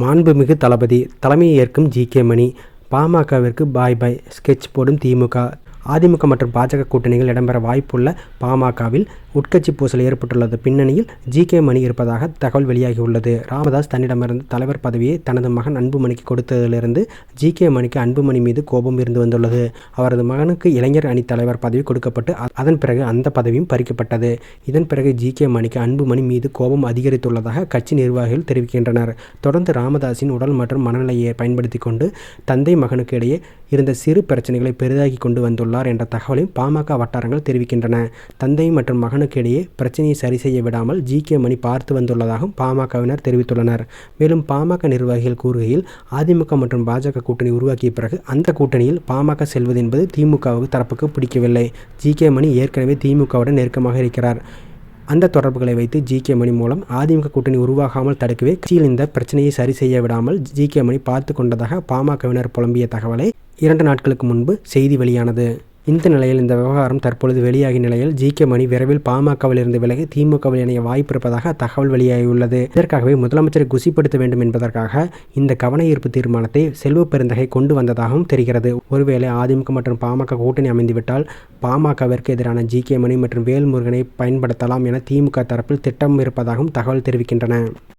மாண்புமிகு தளபதி தலைமையை ஏற்கும் ஜி கே மணி. பாமகவிற்கு பாய் பாய் ஸ்கெட்ச் போடும் திமுக அதிமுக மற்றும் பாஜக கூட்டணிகள் இடம்பெற வாய்ப்புள்ள பாமகவில் உட்கட்சி பூசல் ஏற்பட்டுள்ளது. பின்னணியில் ஜி கே மணி இருப்பதாக தகவல் வெளியாகியுள்ளது. ராமதாஸ் தன்னிடமிருந்து தலைவர் பதவியை தனது மகன் அன்புமணிக்கு கொடுத்ததிலிருந்து ஜி கே மணிக்கு அன்புமணி மீது கோபம் இருந்து வந்துள்ளது. அவரது மகனுக்கு இளைஞர் அணி தலைவர் பதவி கொடுக்கப்பட்டு அதன் பிறகு அந்த பதவியும் பறிக்கப்பட்டது. இதன் பிறகு ஜி கே மணிக்கு அன்புமணி மீது கோபம் அதிகரித்துள்ளதாக கட்சி நிர்வாகிகள் தெரிவிக்கின்றனர். தொடர்ந்து ராமதாஸின் உடல் மற்றும் மனநிலையை பயன்படுத்தி கொண்டு தந்தை மகனுக்கு இடையே இருந்த சிறு பிரச்சனைகளை பெரிதாகி கொண்டு வந்துள்ளார் என்ற தகவலையும் பாமக வட்டாரங்கள் தெரிவிக்கின்றன. தந்தை மற்றும் மகனுக்கு இடையே பிரச்சனையை சரி செய்ய விடாமல் ஜி. கே. மணி பார்த்து வந்துள்ளதாகவும் பாமகவினர் தெரிவித்துள்ளனர். மேலும் பாமக நிர்வாகிகள் கூறுகையில் அதிமுக மற்றும் பாஜக கூட்டணி உருவாக்கிய பிறகு அந்த கூட்டணியில் பாமக செல்வது என்பது திமுகவுக்கு தரப்புக்கு பிடிக்கவில்லை. ஜி. கே. மணி ஏற்கனவே திமுகவுடன் நெருக்கமாக இருக்கிறார். அந்த தொடர்புகளை வைத்து ஜி கே மணி மூலம் அதிமுக கூட்டணி உருவாகாமல் தடுக்கவே கட்சியில் இந்த பிரச்சனையை சரி செய்ய விடாமல் ஜி கே மணி பார்த்து கொண்டதாக பாமகவினர் புலம்பிய தகவலை இரண்டு நாட்களுக்கு முன்பு செய்தி வெளியானது. இந்த நிலையில் இந்த விவகாரம் தற்பொழுது வெளியாகிய நிலையில் ஜி கே மணி விரைவில் பாமகவில் இருந்து விலகி திமுகவில் இணைய வாய்ப்பு இருப்பதாக தகவல் வெளியாகியுள்ளது. இதற்காகவே முதலமைச்சரை குசிப்படுத்த வேண்டும் என்பதற்காக இந்த கவன ஈர்ப்பு தீர்மானத்தை செல்வ பெருந்தகை கொண்டு வந்ததாகவும் தெரிகிறது. ஒருவேளை அதிமுக மற்றும் பாமக கூட்டணி அமைந்துவிட்டால் பாமகவிற்கு எதிரான ஜி கே மணி மற்றும் வேல்முருகனை பயன்படுத்தலாம் என திமுக தரப்பில் திட்டம் இருப்பதாகவும் தகவல் தெரிவிக்கின்றன.